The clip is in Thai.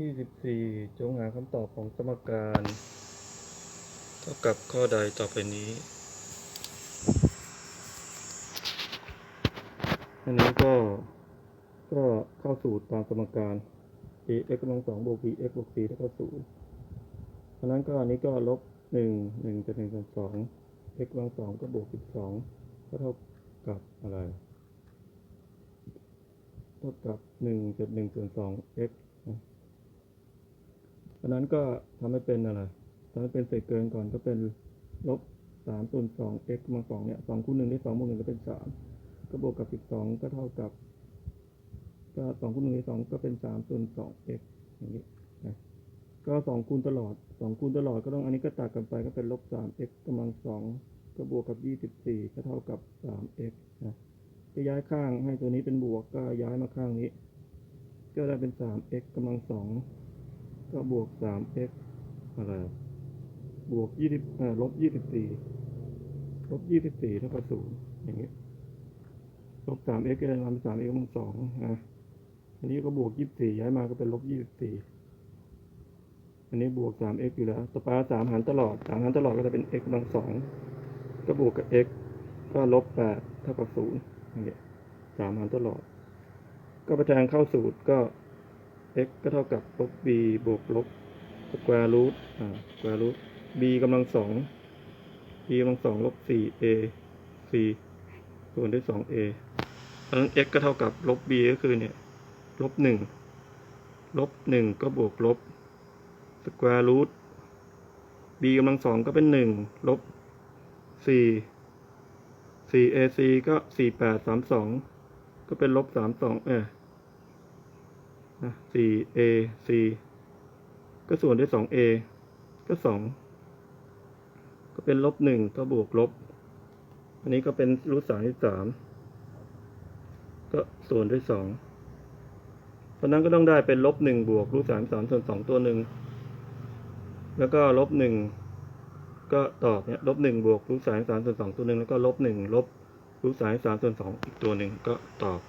ยี่สิบสี่จงหาคำตอบของสมการ เท่ากับข้อใดต่อไปนี้อันนี้ก็ ก็เข้าสูตรตามสมการ ax กำลังสองบวก bx บวก c เท่ากับศูนย์เพราะนั้นก็อันนี้ก็ลบหนึ่งหนึ่งจะหนึ่งส่วนสอง x กำลังสองก็บวกสิบสองก็เท่ากับอะไร เท่ากับหนึ่งจุดหนึ่งส่วนสอง x นะเพราะนั้นก็ทำให้เป็นอะไรทำให้เป็นเศษเกินก่อนก็เป็นลบสามส่วนสอง x กำลังสองเนี่ยสองคูณหนึ่งได้สองบวกหนึ่งก็เป็นสามก็บวกกับสิบสองก็เท่ากับ ก็สองคูณหนึ่งได้สองก็เป็นสามส่วนสอง x อย่างนี้นะก็สองคูณตลอดสองคูณตลอดก็ต้องอันนี้ก็ตัดกันไปก็เป็นลบสาม x กำลังสองก็บวกกับยี่สิบสี่ก็เท่ากับสาม x นะก็ย้ายข้างให้ตัวนี้เป็นบวกก็ย้ายมาข้างนี้ ก็ได้เป็นสาม x กำลังสอง ก็บวกสาม x อะไรบวกยี่สิบเอ่อลบยี่สิบสี่ลบยี่สิบสี่เท่ากับศูนย์อย่างนี้ยลบสาม x ก็ได้มาเป็นสาม x กำลังสองอะอันนี้ก็บวกยี่สี่ย้ายมาก็เป็นลบยี่สิบสี่อันนี้บวกสาม x อยู่แล้วต่อไปสามหารตลอดสามหารตลอดก็จะเป็น x กำลังสองก็บวกกับ x ก็ลบแปดเท่ากับศูนย์นี่สามหารตลอด ก็ประแทนเข้าสูตรก็ x ก็เท่ากับลบ b บวกลบสแควร์รูทอ่าสแควร์รูท b กำลังสอง b กำลังสองลบสี่ a c ส่วนด้วยสอง a เพราะนั้น x ก็เท่ากับลบ b ก็คือเนี่ยลบหนึ่งลบหนึ่งก็บวกลบสแควร์รูท b กำลังสองก็เป็นหนึ่งลบสี่สี่ AC ก็สี่แปดสามสองก็เป็นลบสามสอ งเออนะสี่ AC ก็ส่วนด้วยสอง A ก็สองก็เป็นลบหนึ่งก็บวกลบ อันนี้ก็เป็นรูทสามที่สามก็ส่วนด้วยสองเพราะนั้นก็ต้องได้เป็นลบหนึ่งบวกรูทสามสามส่วนสองตัวหนึ่งแล้วก็ลบหนึ่งก็ตอบเนี่ยลบหนึ่งบวกรูทสามสามส่วนสองตัวหนึ่งแล้วก็ลบหนึ่งลบรูทสามสามส่วนสองอีกตัวหนึ่งก็ตอบ